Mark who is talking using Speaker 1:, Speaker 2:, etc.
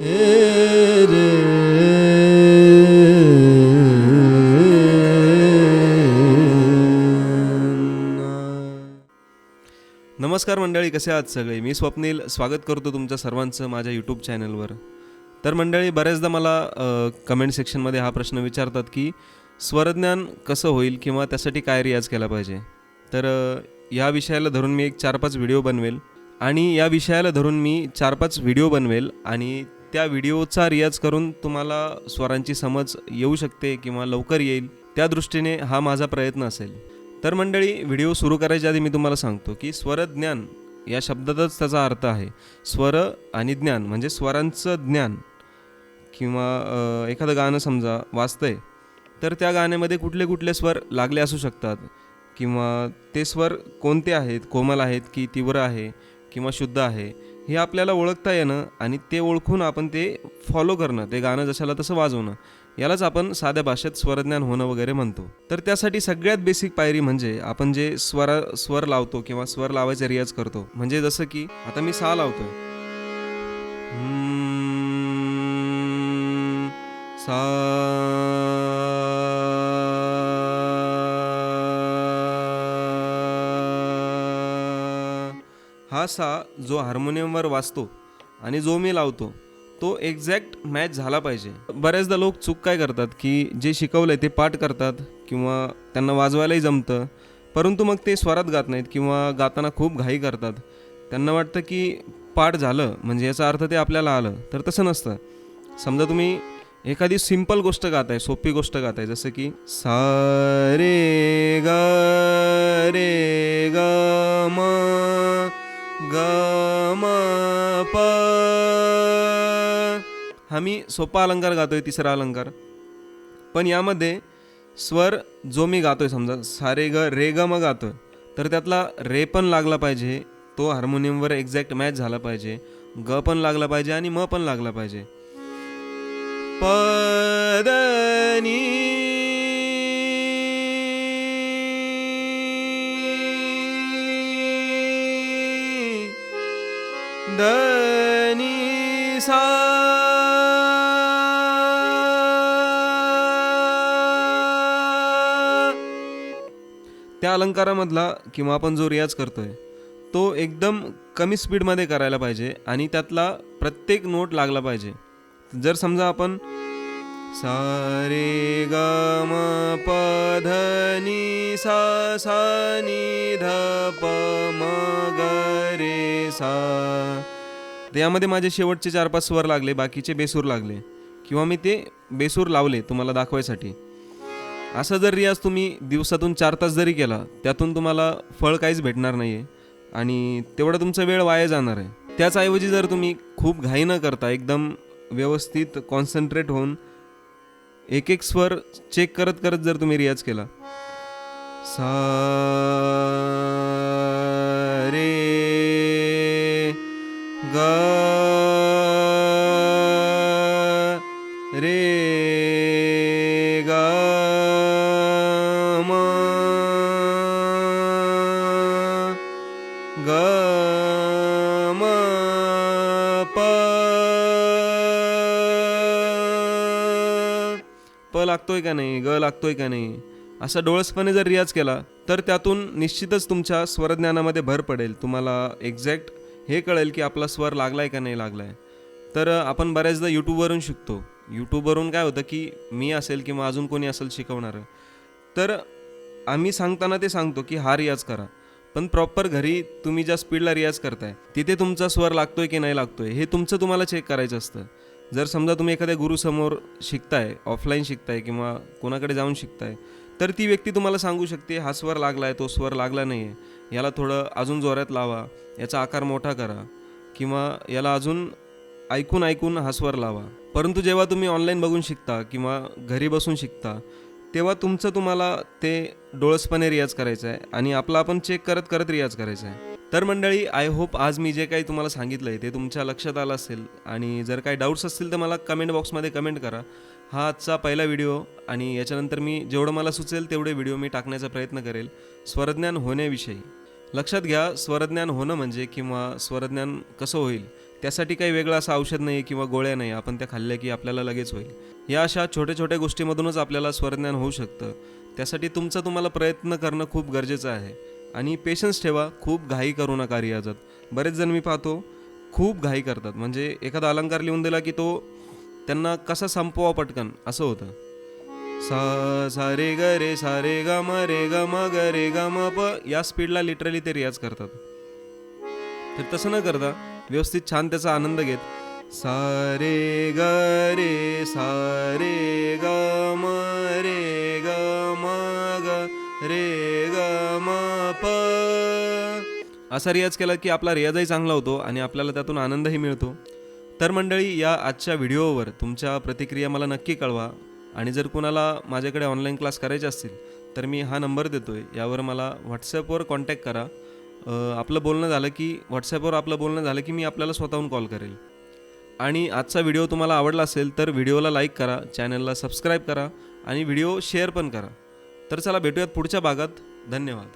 Speaker 1: नमस्कार मंडळी कसे आहात सगळे? मी स्वप्नील. स्वागत करतो तुमच्या सर्वांचं माझ्या यूट्यूब चॅनलवर तर मंडळी बऱ्याचदा मला कमेंट सेक्शनमध्ये हा प्रश्न विचारतात की स्वरज्ञान कसं होईल किंवा त्यासाठी काय रियाज केला पाहिजे? तर या विषयाला धरून मी एक चार पाच व्हिडिओ बनवेल आणि या विषयाला धरून मी चार पाच व्हिडिओ बनवेल आणि त्या व्हिडिओचा रियाज करून तुम्हाला स्वरांची समज येऊ शकते किंवा लवकर येईल त्या दृष्टीने हा माझा प्रयत्न असेल. तर मंडळी व्हिडिओ सुरू करायच्या आधी मी तुम्हाला सांगतो की स्वरज्ञान या शब्दातच त्याचा अर्थ आहे. स्वर आणि ज्ञान म्हणजे स्वरांचं ज्ञान. किंवा एखादं गाणं समजा वाचतंय तर त्या गाण्यामध्ये कुठले कुठले स्वर लागले असू शकतात. किंवा ते स्वर कोणते आहेत कोमल आहेत की तीव्र आहे किंवा शुद्ध आहे. हे आपल्याला ओळखता येणं आणि ते ओळखून आपण ते फॉलो करणं ते गाणं जशाला तसं वाजवणं यालाच आपण साध्या भाषेत स्वरज्ञान होणं वगैरे म्हणतो. तर त्यासाठी सगळ्यात बेसिक पायरी म्हणजे आपण जे स्वरा स्वर लावतो किंवा स्वर लावायचा रियाज करतो म्हणजे जसं की आता मी सा लावतोय. सा हा सा जो हार्मोनियमवर वाजतो आणि जो मी लावतो तो एक्झॅक्ट मॅच झाला पाहिजे. बऱ्याचदा लोक चूक काय करतात की जे शिकवलं आहे ते पाठ करतात किंवा त्यांना वाजवायलाही जमतं परंतु मग ते स्वरात गात नाहीत किंवा गाताना खूप घाई करतात. त्यांना वाटतं की पाठ झालं म्हणजे याचा अर्थ ते आपल्याला आलं तर तसं नसतं. समजा तुम्ही एखादी सिंपल गोष्ट गाताय सोपी गोष्ट गाताय जसं की सा रे ग रे ग म ग म प हा मी सोपा अलंकार गातोय तिसरा अलंकार. पण यामध्ये स्वर जो मी गातोय समजा सारे ग रे ग म गातोय तर त्यातला रे पण लागला पाहिजे तो हार्मोनियमवर एक्झॅक्ट मॅच झाला पाहिजे ग पण लागला पाहिजे आणि म पण लागला पाहिजे. पदनी त्या अलंकारामधला किंवा आपण जो रियाज करतोय तो एकदम कमी स्पीडमध्ये करायला पाहिजे आणि त्यातला प्रत्येक नोट लागला पाहिजे. जर समजा आपण सा रे ग म प ध नि सा सा नि ध प म ग रे सा तर यामध्ये माझे शेवटचे चार पाच स्वर लागले बाकीचे बेसूर लागले. किंवा मी ते बेसूर लावले तुम्हाला दाखवायसाठी. असं जर रियाज तुम्ही दिवसातून चार तास जरी केला त्यातून तुम्हाला फळ काहीच भेटणार नाही आहे आणि तेवढा तुमचा वेळ वाया जाणार आहे. त्याचऐवजी जर तुम्ही खूप घाई न करता एकदम व्यवस्थित कॉन्सन्ट्रेट होऊन एक एक स्वर चेक करत करत जर तुम्ही रियाज केला. सा रे ग रे ग म ग म प प लागतोय का नाही ग लागतोय का नाही? असा डोळसपणे जर रियाज केला तर त्यातून निश्चितच तुमच्या स्वरज्ञानामध्ये भर पडेल. तुम्हाला एक्झॅक्ट हे कळेल की आपला स्वर लागला आहे का नाही लागला आहे तर आपण बऱ्याचदा यूट्यूबवरून शिकतो. यूट्यूबवरून काय होतं की मी असेल किंवा अजून कोणी असेल शिकवणारं. तर आम्ही सांगताना ते सांगतो की हा रियाज करा. पण प्रॉपर घरी तुम्ही ज्या स्पीडला रियाज करताय तिथे तुमचा स्वर लागतोय की नाही लागतोय हे तुमचं तुम्हाला चेक करायचं असतं. जर समजा तुम्ही एखाद्या गुरुसमोर शिकताय ऑफलाईन शिकताय किंवा कोणाकडे जाऊन शिकताय तर ती व्यक्ती तुम्हाला सांगू शकते हा स्वर लागलाय तो स्वर लागला नाही आहे याला थोडं अजून जोरात लावा याचा आकार मोठा करा किंवा याला अजून ऐकून ऐकून हा स्वर लावा. परंतु जेव्हा तुम्ही ऑनलाईन बघून शिकता किंवा घरी बसून शिकता तेव्हा तुमचं तुम्हाला ते डोळसपणे रियाज करायचं आहे आणि आपला आपण चेक करत करत रियाज करायचा आहे तर मंडळी आय होप आज मी जे काही तुम्हाला सांगितलं आहे ते तुमच्या लक्षात आलं असेल आणि जर काही डाऊट्स असतील तर मला कमेंट बॉक्समध्ये कमेंट करा. हा आजचा पहिला व्हिडिओ आणि याच्यानंतर मी जेवढं मला सुचेल तेवढे व्हिडिओ मी टाकण्याचा प्रयत्न करेल. स्वरज्ञान होण्याविषयी. लक्षात घ्या स्वरज्ञान होणं म्हणजे किंवा स्वरज्ञान कसं होईल त्यासाठी काही वेगळं असं औषध नाही किंवा गोळ्या नाही आपण त्या खाल्ल्या की आपल्याला लगेच होईल. या अशा छोट्या छोट्या गोष्टीमधूनच आपल्याला स्वरज्ञान होऊ शकतं. त्यासाठी तुमचा तुम्हाला प्रयत्न करणं खूप गरजेचं आहे. आणि पेशन्स ठेवा खूप घाई करू नका रियाजात. बरेच जण मी पाहतो खूप घाई करतात. म्हणजे एखादा अलंकार लिहून दिला की तो त्यांना कसा संपवा पटकन? असं होतं. सा सा रे ग रे सा रे ग म रे ग म ग रे ग म प या स्पीडला लिटरली ते रियाज करतात. तर तसं न करता व्यवस्थित छान त्याचा आनंद घेत सा रे ग रे सा रे ग म रे ग म ग रे ग म प. असा रियाज केला की आपला रियाजही चांगला होतो आणि आपल्याला त्यातून आनंदही मिळतो. तर मंडळी या आजच्या व्हिडिओवर तुमच्या प्रतिक्रिया मला नक्की कळवा. आणि जर कुणाला माझ्याकडे ऑनलाईन क्लास करायचे असतील तर मी हा नंबर देतो आहे यावर मला व्हॉट्सॲपवर कॉन्टॅक्ट करा. आपलं बोलणं झालं की व्हॉट्सॲपवर आपलं बोलणं झालं की मी आपल्याला स्वतःहून कॉल करेल. आणि आजचा व्हिडिओ तुम्हाला आवडला असेल तर व्हिडिओला लाईक करा चॅनलला सबस्क्राईब करा आणि व्हिडिओ शेअर पण करा. तर चला भेटूयात पुढच्या भागात. धन्यवाद.